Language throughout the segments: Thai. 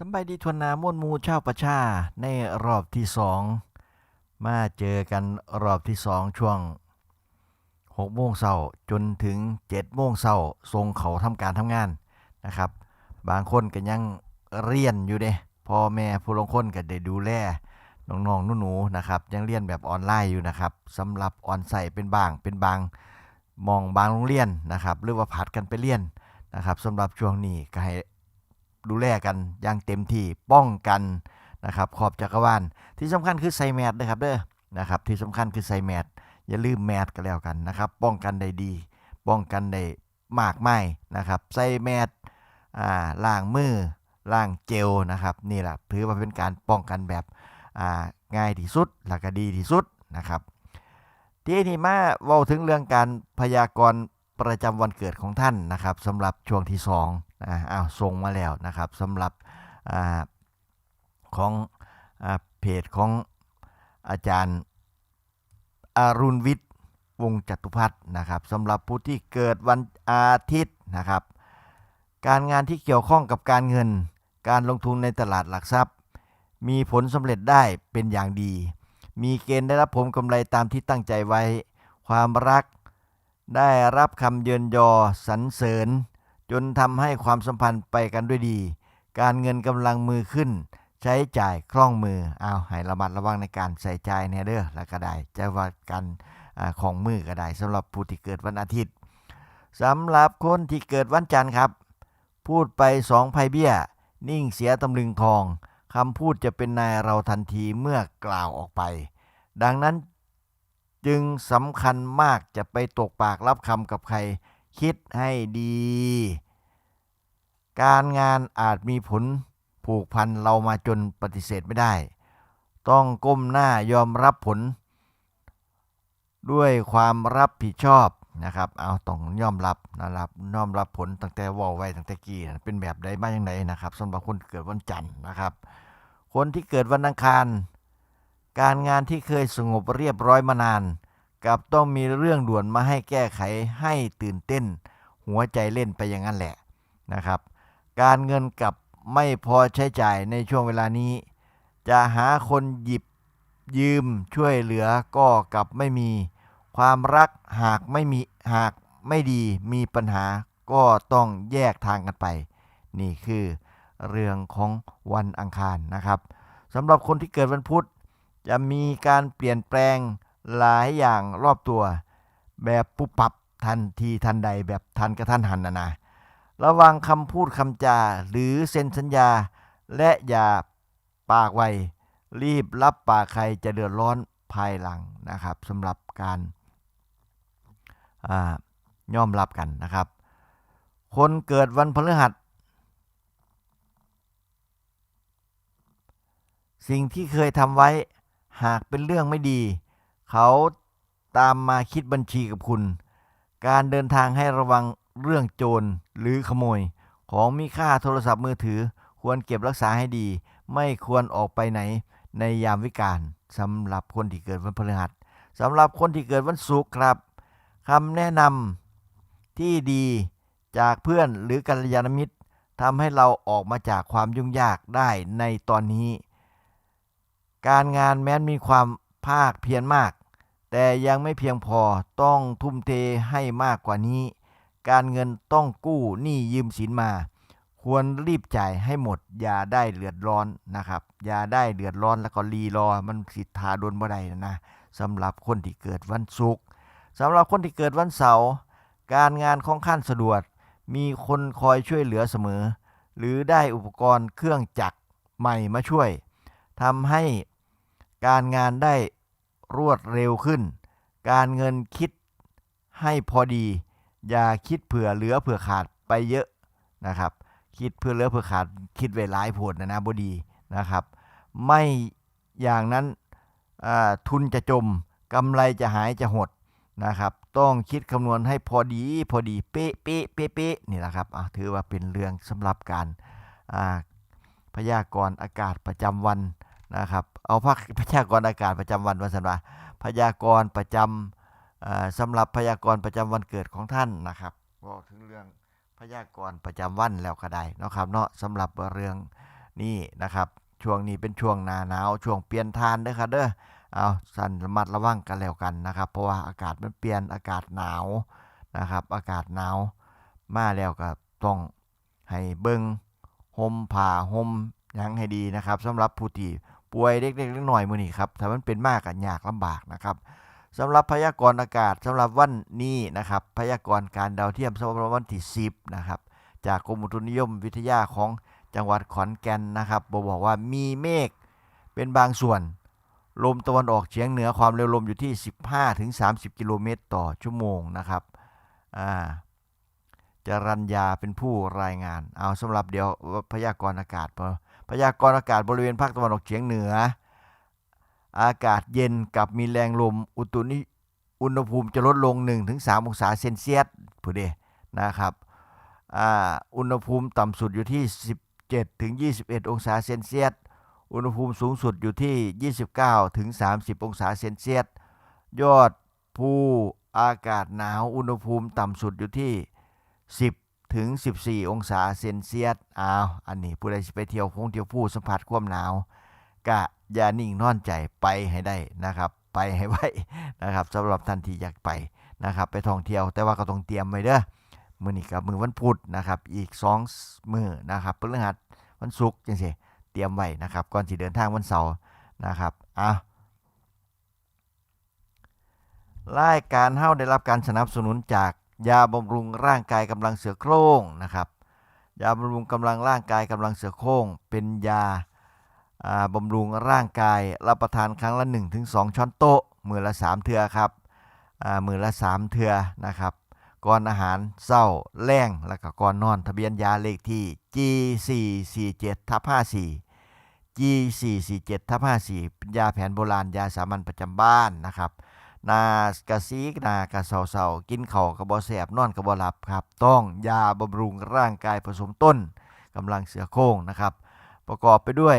สบายดีทวนนาม่วนมูเช่าวประชาในรอบที่สองมาเจอกันรอบที่สองช่วง6โมงเช้าจนถึง7โมงเช้าส่งเขาทำการทำงานนะครับ บางคนก็ยังเรียนอยู่เด้พ่อแม่ผู้ลงคนก็ได้ดูแลน้องๆหนูๆนะครับ ยังเรียนแบบออนไลน์อยู่นะครับสำหรับออนไซต์เป็นบางเป็นบางมองบางโรงเรียนนะครับ หรือว่าผัดกันไปเรียนนะครับสำหรับช่วงนี้ก็ให้ ดูแลกันอย่างเต็มที่ป้องกันนะครับขอบจักรวาลที่สำคัญคือใส่แมสนะครับเด้อนะครับที่สำคัญคือใส่แมสอย่าลืมแมสก็แล้วกันนะครับ ป้องกันได้ดี ป้องกันได้มากไม่นะครับ ใส่แมสอ่าล้างมือล้างเจลนะครับ นี่แหละถือว่าเป็นการป้องกันแบบอ่าง่ายที่สุดและก็ดีที่สุดนะครับ ที่นี่มาเว้าถึงเรื่องการพยากรณ์ ประจำวันเกิดของท่านนะครับสำหรับช่วงที่สองอ่าอ้าวส่งมาแล้วนะครับสำหรับอของอเพจของอาจารย์อารุณวิทย์วงจตุพัฒน์นะครับสำหรับผู้ที่เกิดวันอาทิตย์นะครับ การงานที่เกี่ยวข้องกับการเงิน การลงทุนในตลาดหลักทรัพย์ มีผลสำเร็จได้เป็นอย่างดี มีเกณฑ์ได้รับผลกำไรตามที่ตั้งใจไว้ ความรัก ได้รับคำเยินยอสรรเสริญ จนทำให้ความสัมพันธ์ไปกันด้วยดี การเงินกำลังมือขึ้น ใช้จ่ายคล่องมือเอาให้ระมัดระวังในการใส่ใจเนี่ยเด้อแล้วก็ได้จะว่ากันอของมือก็ได้สำหรับผู้ที่เกิดวันอาทิตย์สำหรับคนที่เกิดวันจันทร์ครับ พูดไปสองไพเบี้ย นิ่งเสียตำลึงทองคำพูดจะเป็นนายเราทันทีเมื่อกล่าวออกไป ดังนั้น จึงสำคัญมากจะไปตกปากรับคำกับใคร คิดให้ดี การงานอาจมีผลผูกพันเรามาจนปฏิเสธไม่ได้ ต้องก้มหน้ายอมรับผล ด้วยความรับผิดชอบนะครับ เอาต้องยอมรับนะครับยอมรับผลตั้งแต่ว่าไว้ตั้งแต่กี้นเป็นแบบใดมาอย่างไรนะครับสำหรับคนเกิดวันจันทร์นะครับ คนที่เกิดวันอังคาร การงานที่เคยสงบเรียบร้อยมานานกับต้องมีเรื่องด่วนมาให้แก้ไขให้ตื่นเต้น หัวใจเล่นไปอย่างนั้นแหละนะครับ การเงินกับไม่พอใช้จ่ายในช่วงเวลานี้ จะหาคนหยิบยืมช่วยเหลือก็กลับไม่มี ความรักหากไม่มีหากไม่ดีมีปัญหาก็ต้องแยกทางกันไป นี่คือเรื่องของวันอังคารนะครับสำหรับคนที่เกิดวันพุธ จะมีการเปลี่ยนแปลงหลายอย่างรอบตัว แบบปุบปับทันทีทันใดแบบทันกระทันหันนะนะระวังคำพูดคำจาหรือเซ็นสัญญา และอย่าปากไว รีบรับปากใครจะเดือดร้อนภายหลังนะครับสำหรับการอ่ายอมรับกันนะครับ คนเกิดวันพฤหัส สิ่งที่เคยทำไว้ หากเป็นเรื่องไม่ดี เขาตามมาคิดบัญชีกับคุณ การเดินทางให้ระวังเรื่องโจรหรือขโมย ของมีค่าโทรศัพท์มือถือ ควรเก็บรักษาให้ดี ไม่ควรออกไปไหน ในยามวิกาลสำหรับคนที่เกิดวันพฤหัสสำหรับคนที่เกิดวันศุกร์ครับคำแนะนำที่ดีจากเพื่อนหรือกัลยาณมิตรทำให้เราออกมาจากความยุ่งยากได้ในตอนนี้ การงานแม้นมีความภาคเพียรมาก แต่ยังไม่เพียงพอต้องทุ่มเทให้มากกว่านี้ การเงินต้องกู้หนี้ยืมสินมา ควรรีบจ่ายให้หมด อย่าได้เดือดร้อนนะครับ อย่าได้เดือดร้อนแล้วก็รีรอมันสิทธาโดนบ่ได้นะสำหรับคนที่เกิดวันศุกร์สำหรับคนที่เกิดวันเสาร์การงานของขั้นสะดวกมีคนคอยช่วยเหลือเสมอ หรือได้อุปกรณ์เครื่องจักรใหม่มาช่วยทำให้ การงานได้รวดเร็วขึ้น การเงินคิดให้พอดี อย่าคิดเผื่อเหลือเผื่อขาดไปเยอะนะครับ คิดเพื่อเหลือเผื่อขาดคิดไว้หลายผดนะนะบดีนะครับ ไม่อย่างนั้นทุนจะจมกำไรจะหายจะหดนะครับ ต้องคิดคำนวณให้พอดีพอดีเป๊ะเป๊ะเป๊ะเป๊ะนี่แหละครับถือว่าเป็นเรื่องสำหรับการพยากรณ์อากาศประจำวัน นะครับ เอาพักพยากรณ์อากาศประจำวันวันสันวาพยากรณ์ประจำอ่าสำหรับพยากรณ์ประจำวันเกิดของท่านนะครับก็ถึงเรื่องพยากรณ์ประจำวันแล้วก็ได้นะครับเนาะสำหรับเรื่องนี่นะครับช่วงนี้เป็นช่วงหนาหนาวช่วงเปลี่ยนทานเด้อครับเด้อเอาสั่นระมัดระวังกันแล้วกันนะครับ เพราะว่าอากาศมันเปลี่ยนอากาศหนาวนะครับ อากาศหนาวมาแล้วก็ต้องให้เบิ่งห่มผ้าห่มยังให้ดีนะครับสำหรับผู้ที่ ป่วยเล็กๆน้อยๆมื้อนี้ครับถ้ามันเป็นมากก็ยากลำบากนะครับสำหรับพยากรณ์อากาศสำหรับวันนี้นะครับ พยากรณ์การดาวเทียมสำหรับวันที่ 10 นะครับ จากกรมอุตุนิยมวิทยาของจังหวัดขอนแก่นนะครับบบอกว่ามีเมฆเป็นบางส่วน ลมตะวันออกเฉียงเหนือความเร็วลมอยู่ที่ 15-30 กิโลเมตรต่อชั่วโมงนะครับอ่าจรัญญาเป็นผู้รายงาน เอาสำหรับเดี๋ยวพยากรณ์อากาศพอ พยากรณ์อากาศบริเวณภาคตะวันออกเฉียงเหนือ อากาศเย็นกับมีแรงลมอุตุนิอุณหภูมิจะลดลง 1-3 องศาเซนเซียสผู้เดนะครับอุณหภูมิต่ำสุดอยู่ที่ 17ถึง21 องศาเซนเซียส อุณหภูมิสูงสุดอยู่ที่ 29ถึง30 องศาเซนเซียส ยอดภูอากาศหนาว อุณหภูมิต่ำสุดอยู่ที่ 10 ถึง 14 องศาเซนเซียสอ้าวอันนี้ผู้ใดไปเที่ยวพงเที่ยวผู้สัมผัสความหนาวกะอย่านิ่งนอนใจไปให้ได้นะครับ ไปให้ไว้นะครับสำหรับท่านที่อยากไปนะครับ ไปท่องเที่ยวแต่ว่าก็ต้องเตรียมไว้เด้อมือนี้กับมือวันพุธนะครับ อีก2มือนะครับพฤหัสวันศุกร์จังซี่เตรียมไว้นะครับ ก่อนสิเดินทางวันเสาร์นะครับอะรายการเฮาได้รับการสนับสนุนจาก ยาบำรุงร่างกายกำลังเสือโคร่งนะครับยาบำรุงกำลังร่างกายกำลังเสือโคร่ง เป็นยาบำรุงร่างกายรับประทานครั้งละ 1-2 ช้อนโต๊ะมือละ 3 เทือครับมือละ 3 เทือนะครับก่อนอาหารเศร้าแรงแล้วก็ก่อนนอนทะเบียนยาเลขที่ G447 ทับ54 G447 ทับ54เป็นยาแผนโบราณยาสามัญประจำบ้านนะครับ นากระซีกนากระเศร้าๆกินเข่ากระบอแสบนอนกระบอหลับครับ ต้องยาบำรุงร่างกายผสมต้นกำลังเสือโคร่งนะครับ ประกอบไปด้วย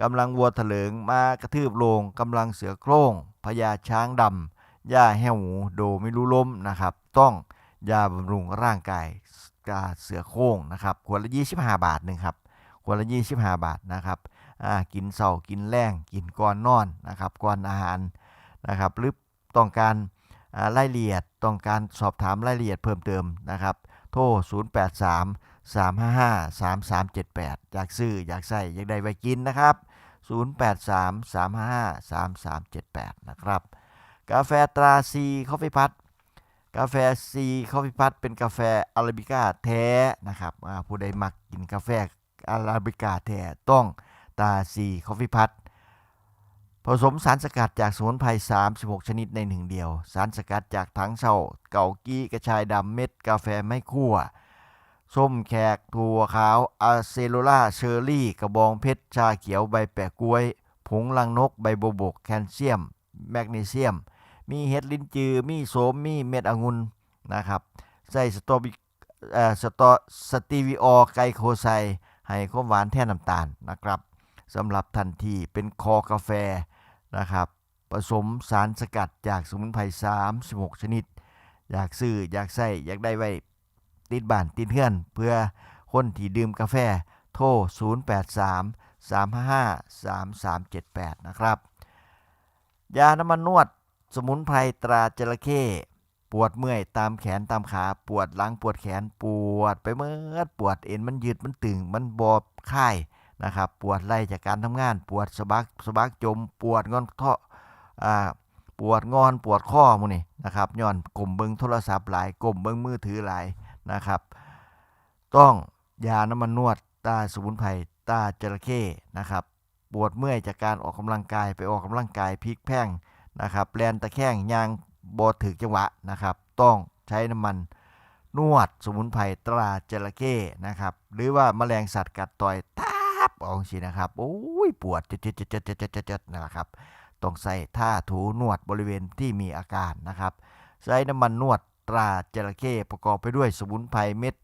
กำลังวัวเถลิงมากระทืบโลงกำลังเสือโคร่งพญาช้างดำย่าแห้วหูโดไม่รู้ล้มนะครับ ต้องยาบำรุงร่างกายกาเสือโคร่งนะครับขวดละ25บห้าบาทหนึ่งครับขวดละ25บห้าบาทนะครับอ่ากินเสากินแรงกินก่อนนอนนะครับก่อนอาหารนะครับหรือ ต้องการรายละเอียด ต้องการสอบถามรายละเอียดเพิ่มเติมนะครับ โทร 083 355 3378 อยากซื้ออยากใส่อยากได้ไว้กินนะครับ 083 355 3378 นะครับ กาแฟตราซีคอฟฟี่พัทกาแฟซีคอฟฟี่พัทเป็นกาแฟอาราบิก้าแท้นะครับผู้ใดมักกินกาแฟอาราบิก้าแท้ต้องตาซีคอฟฟี่พัท ผสมสารสกัดจากสมุนไพร 36 ชนิดในหนึ่งเดียว สารสกัดจากถังเช่าเกากี้กระชายดำเม็ด กาแฟไม่คั่ว ส้มแขกถั่วขาวอะเซโลล่าเชอร์รี่ กระบองเพชร ชาเขียวใบแปะกล้วย ผงลังนก ใบโบวบก แคลเซียม แมกนีเซียม มีเห็ดลิ้นจือ มีโสม มีเม็ดองุ่นนะครับ ใส่สตอบิเอ่อสตอสตีวิออไกโคไซให้ความหวานแทนน้ำตาลนะครับสำหรับทันทีเป็นคอกาแฟ นะครับ ผสมสารสกัดจากสมุนไพร36 ชนิด อยากซื้ออยากใส่อยากได้ไว้ติดบ้านติดเฮือน เพื่อคนที่ดื่มกาแฟโทร 083 355 3378 นะครับ ยาน้ำมันนวดสมุนไพรตราจระเข้ปวดเมื่อยตามแขนตามขาปวดหลังปวดแขนปวดไปเมื่อปวดเอ็นมันยืดมันตึงมันบอบค่าย นะครับ ปวดไล่จากการทำงาน ปวดสะบักสะบักจม ปวดงอนเทาะอ่าปวดงอนปวดข้อมูนี่นะครับย้อนกลมเบิงโทรศัพท์หลายกลมเบิงมือถือหลายนะครับ ต้องยาน้ำมันนวดตาสมุนไพรตาจระเข้นะครับ ปวดเมื่อยจากการออกกำลังกายไปออกกำลังกายพลิกแพ่งนะครับแลนตะแคงยางบอถึกจังหวะนะครับ ต้องใช้น้ำมันนวดสมุนไพรตราจระเข้นะครับ หรือว่าแมลงสัตว์กัดต่อยทับ เออกสินะครับโอ้ยปวดจ็ดเจ็ดเจ็ดเจ็ดเจ็ดเจ็ดเจ็ดนะครับต้องใส่ท่าถูนวดบริเวณที่มีอาการนะครับ ใช้น้ำมันนวดตราจระเข้ประกอบไปด้วยสมุนไพรเม็ด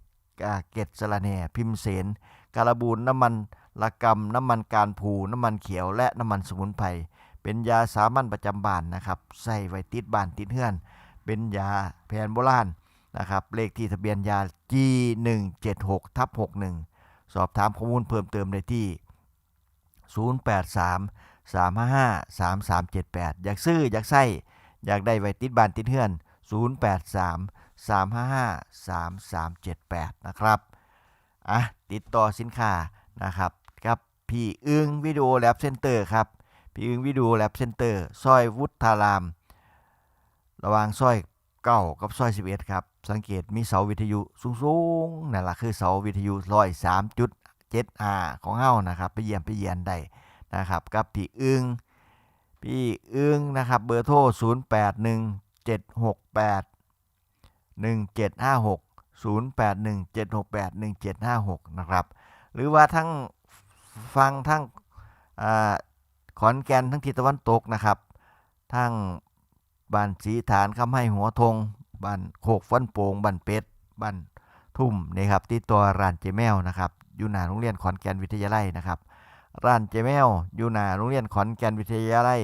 อ่าเกล็ดสะระแหน่พิมเสนการบูนน้ำมันละกำน้ำมันการผูน้ำมันเขียวและน้ำมันสมุนไพรเป็นยาสามัญประจำบ้านนะครับ ใส่ไว้ติดบ้านติดเฮือน เป็นยาแผนโบราณนะครับ เลขที่ทะเบียนยา G176 ทับ61 สอบถามข้อมูลเพิ่มเติมได้ที่ 083 355 3378 อยากซื้อ อยากใส่อยากได้ไว้ติดบ้านติดเฮือน 083 355 3378 นะครับ อะ ติดต่อสินค้านะครับกับพี่อึงวิดีโอแลบเซ็นเตอร์ครับพี่อึงวิดีโอแลบเซ็นเตอร์ซอยวุฒาราม ระวางซอย เก้ากับซอย11ครับ สังเกตมีเสาวิทยุสูงๆนั่นแหละคือเสาวิทยุร้อยสามจุดเจ็ดอาของเฮานะครับ ไปเยี่ยมไปเยียนได้นะครับ กับพี่อึงพี่อึงนะครับ เบอร์โทร0 8 1 7 6 8 1 7 5 6 0 8 1 7 6 8 1 7 5 6นะครับ หรือว่าทั้งฟังทั้งอขอนแก่นทั้งทิศตะวันตกนะครับ ทั้ง บ้านสีฐานคำให้หัวทงบ้านโคกฟันโป่งบ้านเป็ดบ้านทุ่มนี่ครับที่ตัวร้านเจแมวนะครับอยู่หน้าโรงเรียนขอนแก่นวิทยาลัยนะครับร้านเจแมวอยู่หน้าโรงเรียนขอนแก่นวิทยาลัย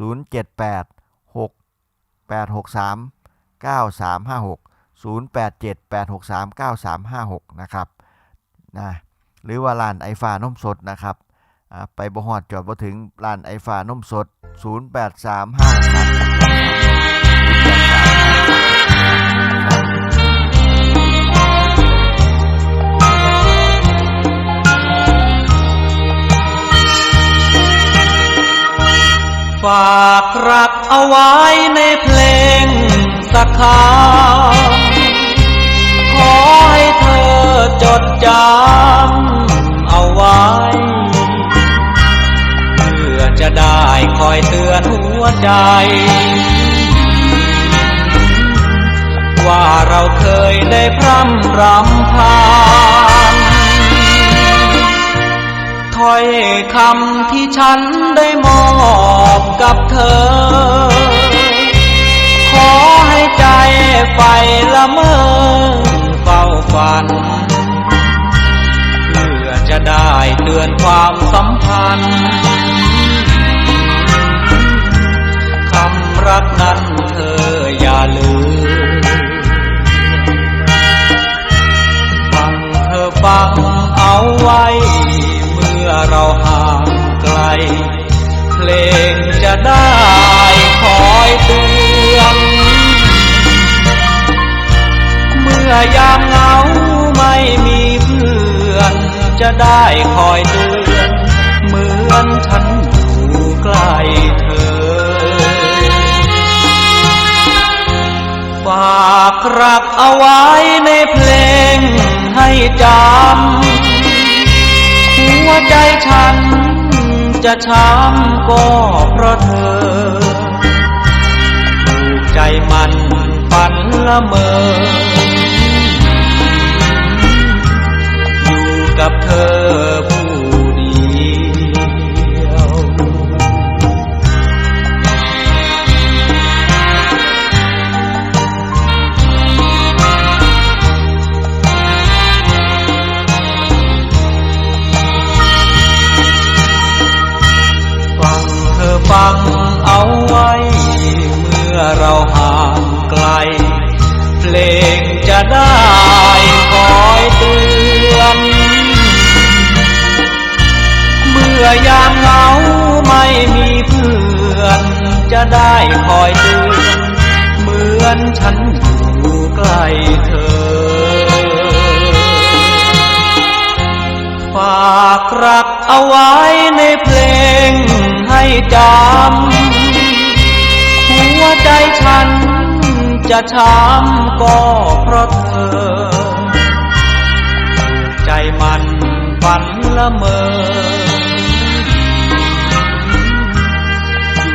078 6 863 9356 087 863 9356นะครับนะหรือว่าร้านไอฟ้านมสดนะครับไปบ่ฮอดจอดบ่ถึงร้านไอฟ้านมสด 083 5 3 เอาไว้ในเพลงสักคำขอให้เธอจดจำเอาไว้ เพื่อจะได้คอยเตือนหัวใจ ว่าเราเคยได้พร่ำรำพา ถ้อยคำที่ฉันได้มอบกับเธอ ขอให้ใจไฟละเมอเฝ้าฝัน เพื่อจะได้เตือนความสัมพันธ์ ได้คอยเตือนเหมือนฉันอยู่ใกล้เธอ ฝากรักเอาไว้ในเพลงให้จำหัวใจฉันจะช้ำก็เพราะเธอถูกใจมันฝันละเมอ ลงจะได้คอยเตือน เมื่อยามเหงาไม่มีเพื่อน จะได้คอยเตือนเหมือนฉันอยู่ใกล้เธอ ฝากรักเอาไว้ในเพลงให้จำหัวใจฉัน จะช้ำก็เพราะเธอ ใจมันฝันละเมอ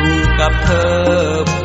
อยู่กับเธอ